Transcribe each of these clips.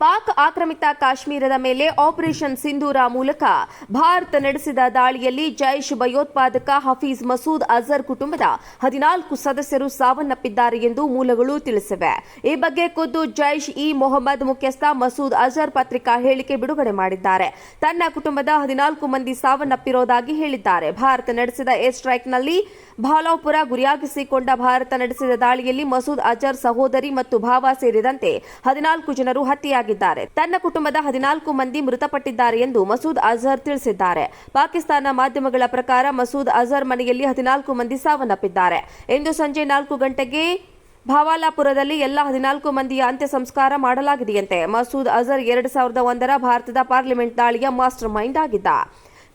ಪಾಕ್ ಆಕ್ರಮಿತ ಕಾಶ್ಮೀರದ ಮೇಲೆ ಆಪರೇಷನ್ ಸಿಂಧೂರ ಮೂಲಕ ಭಾರತ ನಡೆಸಿದ ದಾಳಿಯಲ್ಲಿ ಜೈಷ್ ಭಯೋತ್ಪಾದಕ ಹಫೀಜ್ ಮಸೂದ್ ಅಜರ್ ಕುಟುಂಬದ ಹದಿನಾಲ್ಕು ಸದಸ್ಯರು ಸಾವನ್ನಪ್ಪಿದ್ದಾರೆ ಎಂದು ಮೂಲಗಳು ತಿಳಿಸಿವೆ. ಈ ಬಗ್ಗೆ ಖುದ್ದು ಜೈಷ್ ಇ ಮೊಹಮ್ಮದ್ ಮುಖ್ಯಸ್ಥ ಮಸೂದ್ ಅಜರ್ ಪತ್ರಿಕಾ ಹೇಳಿಕೆ ಬಿಡುಗಡೆ ಮಾಡಿದ್ದಾರೆ. ತನ್ನ ಕುಟುಂಬದ ಹದಿನಾಲ್ಕು ಮಂದಿ ಸಾವನ್ನಪ್ಪಿರೋದಾಗಿ ಹೇಳಿದ್ದಾರೆ. ಭಾರತ ನಡೆಸಿದ ಏರ್ ಸ್ಟ್ರೈಕ್ನಲ್ಲಿ ಭಾಲಾಪುರ ಗುರಿಯಾಗಿಸಿಕೊಂಡ ಭಾರತ ನಡೆಸಿದ ದಾಳಿಯಲ್ಲಿ ಮಸೂದ್ ಅಜರ್ ಸಹೋದರಿ ಮತ್ತು ಭಾವ ಸೇರಿದಂತೆ ಹದಿನಾಲ್ಕು ಜನರು ಹತ್ಯೆಯಾಗಿದ್ದಾರೆ ತನ್ನ ಕುಟುಂಬದ ಹದಿನಾಲ್ಕು ಮಂದಿ ಮೃತಪಟ್ಟಿದ್ದಾರೆ ಎಂದು ಮಸೂದ್ ಅಜರ್ ತಿಳಿಸಿದ್ದಾರೆ. ಪಾಕಿಸ್ತಾನ ಮಾಧ್ಯಮಗಳ ಪ್ರಕಾರ ಮಸೂದ್ ಅಜರ್ ಮನೆಯಲ್ಲಿ ಹದಿನಾಲ್ಕು ಮಂದಿ ಸಾವನ್ನಪ್ಪಿದ್ದಾರೆ. ಇಂದು ಸಂಜೆ ನಾಲ್ಕು ಗಂಟೆಗೆ ಭಾವಾಲಾಪುರದಲ್ಲಿ ಎಲ್ಲ ಹದಿನಾಲ್ಕು ಮಂದಿಯ ಅಂತ್ಯ ಸಂಸ್ಕಾರ ಮಾಡಲಾಗಿದೆಯಂತೆ. ಮಸೂದ್ ಅಜರ್ ಎರಡು ಸಾವಿರದ ಒಂದರ ಭಾರತದ ಪಾರ್ಲಿಮೆಂಟ್ ದಾಳಿಯ ಮಾಸ್ಟರ್ ಮೈಂಡ್ ಆಗಿದ್ದ.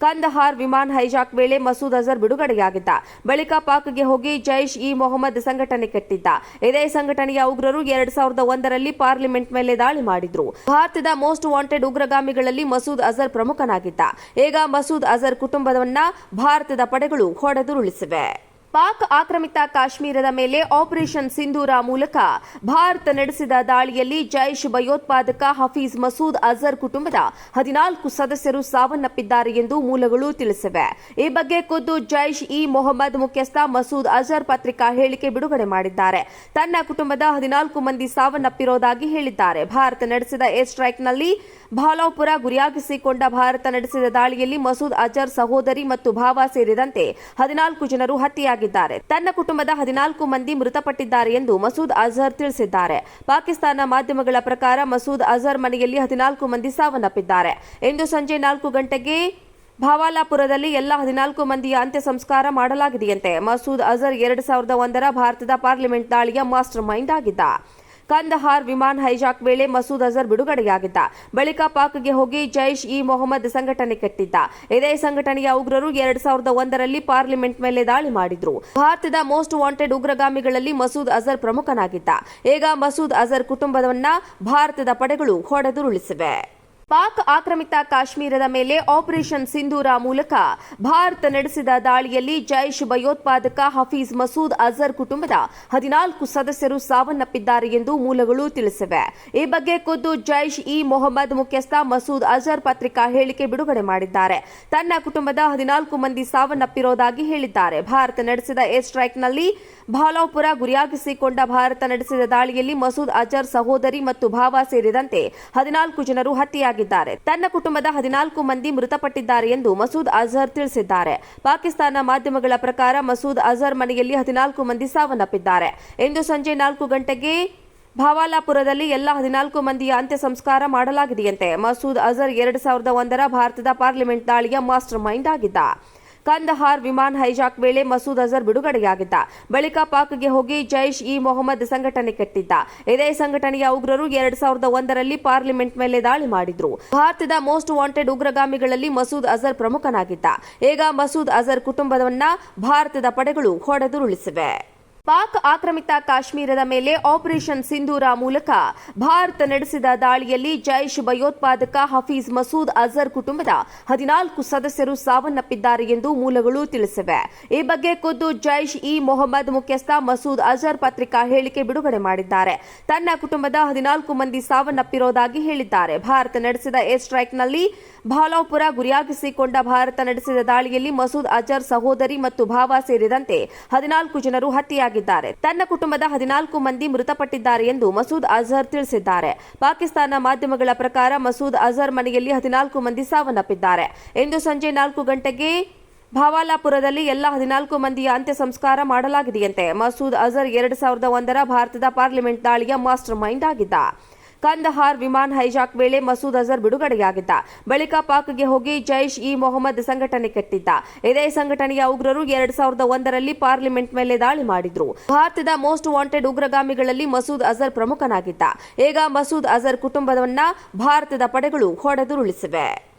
ಕಂದಹಾರ್ ವಿಮಾನ ಹೈಜಾಕ್ ವೇಳೆ ಮಸೂದ್ ಅಜರ್ ಬಿಡುಗಡೆಯಾಗಿದ್ದ. ಬಳಿಕ ಪಾಕ್ಗೆ ಹೋಗಿ ಜೈಷ್ ಇ ಮೊಹಮ್ಮದ್ ಸಂಘಟನೆ ಕಟ್ಟಿದ್ದ. ಇದೇ ಸಂಘಟನೆಯ ಉಗ್ರರು ಎರಡ್ ಸಾವಿರದ ಒಂದರಲ್ಲಿ ಪಾರ್ಲಿಮೆಂಟ್ ಮೇಲೆ ದಾಳಿ ಮಾಡಿದ್ರು. ಭಾರತದ ಮೋಸ್ಟ್ ವಾಂಟೆಡ್ ಉಗ್ರಗಾಮಿಗಳಲ್ಲಿ ಮಸೂದ್ ಅಜರ್ ಪ್ರಮುಖನಾಗಿದ್ದ. ಈಗ ಮಸೂದ್ ಅಜರ್ ಕುಟುಂಬವನ್ನ ಭಾರತದ ಪಡೆಗಳು ಹೊಡೆದುರುಳಿಸಿವೆ. ಪಾಕ್ ಆಕ್ರಮಿತ ಕಾಶ್ಮೀರದ ಮೇಲೆ ಆಪರೇಷನ್ ಸಿಂಧೂರ ಮೂಲಕ ಭಾರತ ನಡೆಸಿದ ದಾಳಿಯಲ್ಲಿ ಜೈಷ್ ಭಯೋತ್ಪಾದಕ ಹಫೀಜ್ ಮಸೂದ್ ಅಜರ್ ಕುಟುಂಬದ ಹದಿನಾಲ್ಕು ಸದಸ್ಯರು ಸಾವನ್ನಪ್ಪಿದ್ದಾರೆ ಎಂದು ಮೂಲಗಳು ತಿಳಿಸಿವೆ. ಈ ಬಗ್ಗೆ ಖುದ್ದು ಜೈಷ್ ಇ ಮೊಹಮ್ಮದ್ ಮುಖ್ಯಸ್ಥ ಮಸೂದ್ ಅಜರ್ ಪತ್ರಿಕಾ ಹೇಳಿಕೆ ಬಿಡುಗಡೆ ಮಾಡಿದ್ದಾರೆ. ತನ್ನ ಕುಟುಂಬದ ಹದಿನಾಲ್ಕು ಮಂದಿ ಸಾವನ್ನಪ್ಪಿರೋದಾಗಿ ಹೇಳಿದ್ದಾರೆ. ಭಾರತ ನಡೆಸಿದ ಏರ್ ಸ್ಟ್ರೈಕ್ನಲ್ಲಿ ಭಾಲಾಪುರ ಗುರಿಯಾಗಿಸಿಕೊಂಡ ಭಾರತ ನಡೆಸಿದ ದಾಳಿಯಲ್ಲಿ ಮಸೂದ್ ಅಜರ್ ಸಹೋದರಿ ಮತ್ತು ಭಾವ ಸೇರಿದಂತೆ ಹದಿನಾಲ್ಕು ಜನರು ಹತ್ಯೆಯಾಗಿದ್ದಾರೆ ತನ್ನ ಕುಟುಂಬದ ಹದಿನಾಲ್ಕು ಮಂದಿ ಮೃತಪಟ್ಟಿದ್ದಾರೆ ಎಂದು ಮಸೂದ್ ಅಜರ್ ತಿಳಿಸಿದ್ದಾರೆ. ಪಾಕಿಸ್ತಾನ ಮಾಧ್ಯಮಗಳ ಪ್ರಕಾರ ಮಸೂದ್ ಅಜರ್ ಮನೆಯಲ್ಲಿ ಹದಿನಾಲ್ಕು ಮಂದಿ ಸಾವನ್ನಪ್ಪಿದ್ದಾರೆ. ಇಂದು ಸಂಜೆ ನಾಲ್ಕು ಗಂಟೆಗೆ ಭಾವಾಲಾಪುರದಲ್ಲಿ ಎಲ್ಲ ಹದಿನಾಲ್ಕು ಮಂದಿಯ ಅಂತ್ಯ ಸಂಸ್ಕಾರ ಮಾಡಲಾಗಿದೆಯಂತೆ. ಮಸೂದ್ ಅಜರ್ ಎರಡು ಸಾವಿರದ ಒಂದರ ಭಾರತದ ಪಾರ್ಲಿಮೆಂಟ್ ದಾಳಿಯ ಮಾಸ್ಟರ್ ಮೈಂಡ್ ಆಗಿದ್ದ. ಕಂದಹಾರ್ ವಿಮಾನ ಹೈಜಾಕ್ ವೇಳೆ ಮಸೂದ್ ಅಜರ್ ಬಿಡುಗಡೆಯಾಗಿದ್ದ. ಬಳಿಕ ಪಾಕ್ಗೆ ಹೋಗಿ ಜೈಷ್ ಇ ಮೊಹಮ್ಮದ್ ಸಂಘಟನೆ ಕಟ್ಟಿದ್ದ. ಇದೇ ಸಂಘಟನೆಯ ಉಗ್ರರು ಎರಡ್ ಸಾವಿರದ ಒಂದರಲ್ಲಿ ಪಾರ್ಲಿಮೆಂಟ್ ಮೇಲೆ ದಾಳಿ ಮಾಡಿದ್ರು. ಭಾರತದ ಮೋಸ್ಟ್ ವಾಂಟೆಡ್ ಉಗ್ರಗಾಮಿಗಳಲ್ಲಿ ಮಸೂದ್ ಅಜರ್ ಪ್ರಮುಖನಾಗಿದ್ದ. ಈಗ ಮಸೂದ್ ಅಜರ್ ಕುಟುಂಬವನ್ನ ಭಾರತದ ಪಡೆಗಳು ಹೊಡೆದುರುಳಿಸಿವೆ. ಪಾಕ್ ಆಕ್ರಮಿತ ಕಾಶ್ಮೀರದ ಮೇಲೆ ಆಪರೇಷನ್ ಸಿಂಧೂರ ಮೂಲಕ ಭಾರತ ನಡೆಸಿದ ದಾಳಿಯಲ್ಲಿ ಜೈಷ್ ಭಯೋತ್ಪಾದಕ ಹಫೀಜ್ ಮಸೂದ್ ಅಜರ್ ಕುಟುಂಬದ ಹದಿನಾಲ್ಕು ಸದಸ್ಯರು ಸಾವನ್ನಪ್ಪಿದ್ದಾರೆ ಎಂದು ಮೂಲಗಳು ತಿಳಿಸಿವೆ. ಈ ಬಗ್ಗೆ ಖುದ್ದು ಜೈಷ್ ಇ ಮೊಹಮ್ಮದ್ ಮುಖ್ಯಸ್ಥ ಮಸೂದ್ ಅಜರ್ ಪತ್ರಿಕಾ ಹೇಳಿಕೆ ಬಿಡುಗಡೆ ಮಾಡಿದ್ದಾರೆ. ತನ್ನ ಕುಟುಂಬದ ಹದಿನಾಲ್ಕು ಮಂದಿ ಸಾವನ್ನಪ್ಪಿರೋದಾಗಿ ಹೇಳಿದ್ದಾರೆ. ಭಾರತ ನಡೆಸಿದ ಏರ್ ಸ್ಟ್ರೈಕ್ನಲ್ಲಿ ಭಾಲಾಪುರ ಗುರಿಯಾಗಿಸಿಕೊಂಡ ಭಾರತ ನಡೆಸಿದ ದಾಳಿಯಲ್ಲಿ ಮಸೂದ್ ಅಜರ್ ಸಹೋದರಿ ಮತ್ತು ಭಾವ ಸೇರಿದಂತೆ ಹದಿನಾಲ್ಕು ಜನರು ಹತ್ಯೆಯಾಗಿದ್ದಾರೆ ತನ್ನ ಕುಟುಂಬದ ಹದಿನಾಲ್ಕು ಮಂದಿ ಮೃತಪಟ್ಟಿದ್ದಾರೆ ಎಂದು ಮಸೂದ್ ಅಜರ್ ತಿಳಿಸಿದ್ದಾರೆ. ಪಾಕಿಸ್ತಾನ ಮಾಧ್ಯಮಗಳ ಪ್ರಕಾರ ಮಸೂದ್ ಅಜರ್ ಮನೆಯಲ್ಲಿ ಹದಿನಾಲ್ಕು ಮಂದಿ ಸಾವನ್ನಪ್ಪಿದ್ದಾರೆ. ಇಂದು ಸಂಜೆ ನಾಲ್ಕು ಗಂಟೆಗೆ ಭಾವಾಲಾಪುರದಲ್ಲಿ ಎಲ್ಲ ಹದಿನಾಲ್ಕು ಮಂದಿಯ ಅಂತ್ಯ ಸಂಸ್ಕಾರ ಮಾಡಲಾಗಿದೆಯಂತೆ. ಮಸೂದ್ ಅಜರ್ ಎರಡು ಸಾವಿರದ ಒಂದರ ಭಾರತದ ಪಾರ್ಲಿಮೆಂಟ್ ದಾಳಿಯ ಮಾಸ್ಟರ್ ಮೈಂಡ್ ಆಗಿದ್ದ. ಕಂದಹಾರ್ ವಿಮಾನ ಹೈಜಾಕ್ ವೇಳೆ ಮಸೂದ್ ಅಜರ್ ಬಿಡುಗಡೆಯಾಗಿದ್ದ. ಬಳಿಕ ಪಾಕ್ಗೆ ಹೋಗಿ ಜೈಷ್ ಇ ಮೊಹಮ್ಮದ್ ಸಂಘಟನೆ ಕಟ್ಟಿದ್ದ. ಇದೇ ಸಂಘಟನೆಯ ಉಗ್ರರು ಎರಡ್ ಸಾವಿರದ ಒಂದರಲ್ಲಿ ಪಾರ್ಲಿಮೆಂಟ್ ಮೇಲೆ ದಾಳಿ ಮಾಡಿದ್ರು. ಭಾರತದ ಮೋಸ್ಟ್ ವಾಂಟೆಡ್ ಉಗ್ರಗಾಮಿಗಳಲ್ಲಿ ಮಸೂದ್ ಅಜರ್ ಪ್ರಮುಖನಾಗಿದ್ದ. ಈಗ ಮಸೂದ್ ಅಜರ್ ಕುಟುಂಬವನ್ನ ಭಾರತದ ಪಡೆಗಳು ಹೊಡೆದುರುಳಿಸಿವೆ. ಪಾಕ್ ಆಕ್ರಮಿತ ಕಾಶ್ಮೀರದ ಮೇಲೆ ಆಪರೇಷನ್ ಸಿಂಧೂರ ಮೂಲಕ ಭಾರತ ನಡೆಸಿದ ದಾಳಿಯಲ್ಲಿ ಜೈಷ್ ಭಯೋತ್ಪಾದಕ ಹಫೀಜ್ ಮಸೂದ್ ಅಜರ್ ಕುಟುಂಬದ ಹದಿನಾಲ್ಕು ಸದಸ್ಯರು ಸಾವನ್ನಪ್ಪಿದ್ದಾರೆ ಎಂದು ಮೂಲಗಳು ತಿಳಿಸಿವೆ. ಈ ಬಗ್ಗೆ ಖುದ್ದು ಜೈಷ್ ಇ ಮೊಹಮ್ಮದ್ ಮುಖ್ಯಸ್ಥ ಮಸೂದ್ ಅಜರ್ ಪತ್ರಿಕಾ ಹೇಳಿಕೆ ಬಿಡುಗಡೆ ಮಾಡಿದ್ದಾರೆ. ತನ್ನ ಕುಟುಂಬದ ಹದಿನಾಲ್ಕು ಮಂದಿ ಸಾವನ್ನಪ್ಪಿರೋದಾಗಿ ಹೇಳಿದ್ದಾರೆ. ಭಾರತ ನಡೆಸಿದ ಏರ್ ಸ್ಟ್ರೈಕ್ನಲ್ಲಿ ಭಾಲಾಪುರ ಗುರಿಯಾಗಿಸಿಕೊಂಡ ಭಾರತ ನಡೆಸಿದ ದಾಳಿಯಲ್ಲಿ ಮಸೂದ್ ಅಜರ್ ಸಹೋದರಿ ಮತ್ತು ಭಾವ ಸೇರಿದಂತೆ ಹದಿನಾಲ್ಕು ಜನರು ಹತ್ಯೆಯಾಗಿದ್ದಾರೆ ತನ್ನ ಕುಟುಂಬದ ಹದಿನಾಲ್ಕು ಮಂದಿ ಮೃತಪಟ್ಟಿದ್ದಾರೆ ಎಂದು ಮಸೂದ್ ಅಜರ್ ತಿಳಿಸಿದ್ದಾರೆ. ಪಾಕಿಸ್ತಾನ ಮಾಧ್ಯಮಗಳ ಪ್ರಕಾರ ಮಸೂದ್ ಅಜರ್ ಮನೆಯಲ್ಲಿ ಹದಿನಾಲ್ಕು ಮಂದಿ ಸಾವನ್ನಪ್ಪಿದ್ದಾರೆ. ಇಂದು ಸಂಜೆ ನಾಲ್ಕು ಗಂಟೆಗೆ ಭಾವಾಲಾಪುರದಲ್ಲಿ ಎಲ್ಲ ಹದಿನಾಲ್ಕು ಮಂದಿಯ ಅಂತ್ಯ ಸಂಸ್ಕಾರ ಮಾಡಲಾಗಿದೆಯಂತೆ. ಮಸೂದ್ ಅಜರ್ ಎರಡು ಸಾವಿರದ ಒಂದರ ಭಾರತದ ಪಾರ್ಲಿಮೆಂಟ್ ದಾಳಿಯ ಮಾಸ್ಟರ್ ಮೈಂಡ್ ಆಗಿದ್ದ. ಕಂದಹಾರ್ ವಿಮಾನ ಹೈಜಾಕ್ ವೇಳೆ ಮಸೂದ್ ಅಜರ್ ಬಿಡುಗಡೆಯಾಗಿದ್ದ. ಬಳಿಕ ಪಾಕ್ಗೆ ಹೋಗಿ ಜೈಷ್ ಇ ಮೊಹಮ್ಮದ್ ಸಂಘಟನೆ ಕಟ್ಟಿದ್ದ. ಇದೇ ಸಂಘಟನೆಯ ಉಗ್ರರು ಎರಡ್ ಸಾವಿರದ ಒಂದರಲ್ಲಿ ಪಾರ್ಲಿಮೆಂಟ್ ಮೇಲೆ ದಾಳಿ ಮಾಡಿದ್ರು. ಭಾರತದ ಮೋಸ್ಟ್ ವಾಂಟೆಡ್ ಉಗ್ರಗಾಮಿಗಳಲ್ಲಿ ಮಸೂದ್ ಅಜರ್ ಪ್ರಮುಖನಾಗಿದ್ದ. ಈಗ ಮಸೂದ್ ಅಜರ್ ಕುಟುಂಬವನ್ನ ಭಾರತದ ಪಡೆಗಳು ಹೊಡೆದುರುಳಿಸಿವೆ.